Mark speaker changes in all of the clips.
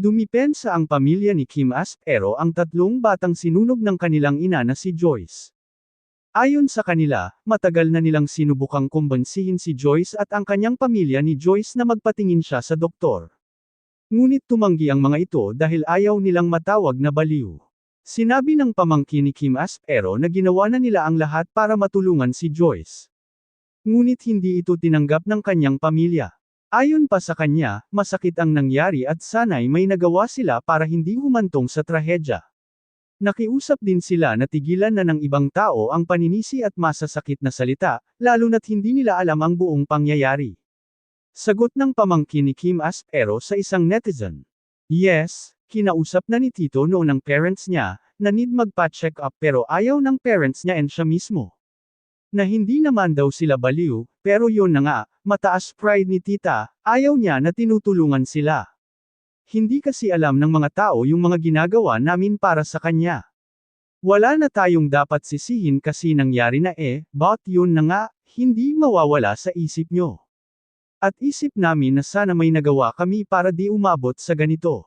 Speaker 1: Dumipensa ang pamilya ni Kim Aspero ang tatlong batang sinunog ng kanilang ina na si Joyce. Ayon sa kanila, matagal na nilang sinubukang kumbansihin si Joyce at ang kanyang pamilya ni Joyce na magpatingin siya sa doktor. Ngunit tumanggi ang mga ito dahil ayaw nilang matawag na baliw. Sinabi ng pamangkin ni Kim Aspero na ginawa na nila ang lahat para matulungan si Joyce. Ngunit hindi ito tinanggap ng kanyang pamilya. Ayon pa sa kanya, masakit ang nangyari at sana'y may nagawa sila para hindi humantong sa trahedya. Nakiusap din sila na tigilan na ng ibang tao ang paninisi at masasakit na salita, lalo na't hindi nila alam ang buong pangyayari. Sagot ng pamangkin ni Kim Aspero sa isang netizen. Yes, kinausap na ni Tito noon ng parents niya, na need magpa-check up pero ayaw ng parents niya and siya mismo. Na hindi naman daw sila baliw, pero yun na nga, mataas pride ni tita, ayaw niya na tinutulungan sila. Hindi kasi alam ng mga tao yung mga ginagawa namin para sa kanya. Wala na tayong dapat sisihin kasi nangyari na eh, but yun na nga, hindi mawawala sa isip nyo. At isip namin na sana may nagawa kami para di umabot sa ganito.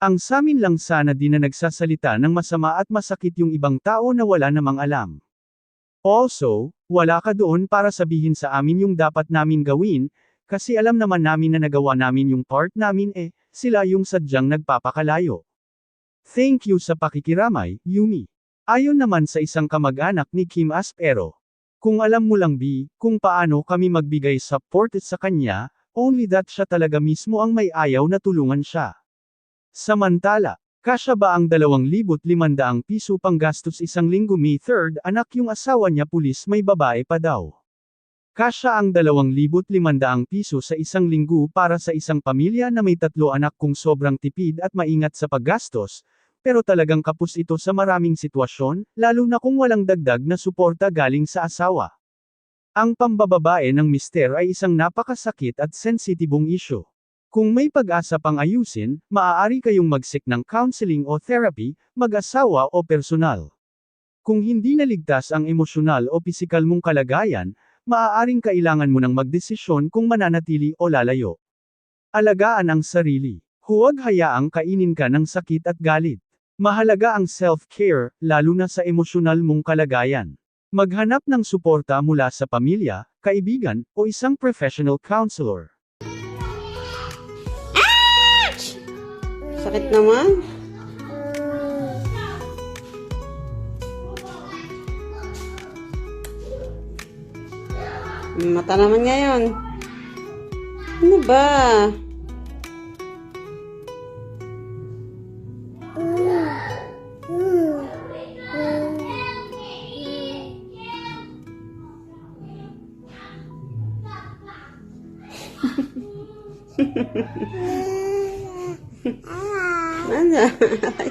Speaker 1: Ang samin lang sana din na nagsasalita ng masama at masakit yung ibang tao na wala namang alam. Also, wala ka doon para sabihin sa amin yung dapat namin gawin, kasi alam naman namin na nagawa namin yung part namin eh, sila yung sadyang nagpapakalayo. Thank you sa pakikiramay, Yumi. Ayon naman sa isang kamag-anak ni Kim Aspero. Kung alam mo lang B, kung paano kami magbigay support sa kanya, only that siya talaga mismo ang may ayaw na tulungan siya. Samantala, kasya ba ang 2,500 piso panggastos isang linggo May 3rd anak yung asawa niya pulis may babae pa daw. Kasya ang 2,500 piso sa isang linggo para sa isang pamilya na may tatlo anak kung sobrang tipid at maingat sa paggastos, pero talagang kapos ito sa maraming sitwasyon, lalo na kung walang dagdag na suporta galing sa asawa. Ang pambababae ng mister ay isang napakasakit at sensitibong issue. Kung may pag-asa pang ayusin, maaari kayong mag-seek ng counseling o therapy, mag-asawa o personal. Kung hindi naligtas ang emosyonal o pisikal mong kalagayan, maaaring kailangan mo ng magdesisyon kung mananatili o lalayo. Alagaan ang sarili. Huwag hayaang kainin ka ng sakit at galit. Mahalaga ang self-care, lalo na sa emosyonal mong kalagayan. Maghanap ng suporta mula sa pamilya, kaibigan, o isang professional counselor.
Speaker 2: Sakit naman. Mata naman ngayon. Ano ba? 慢点儿哈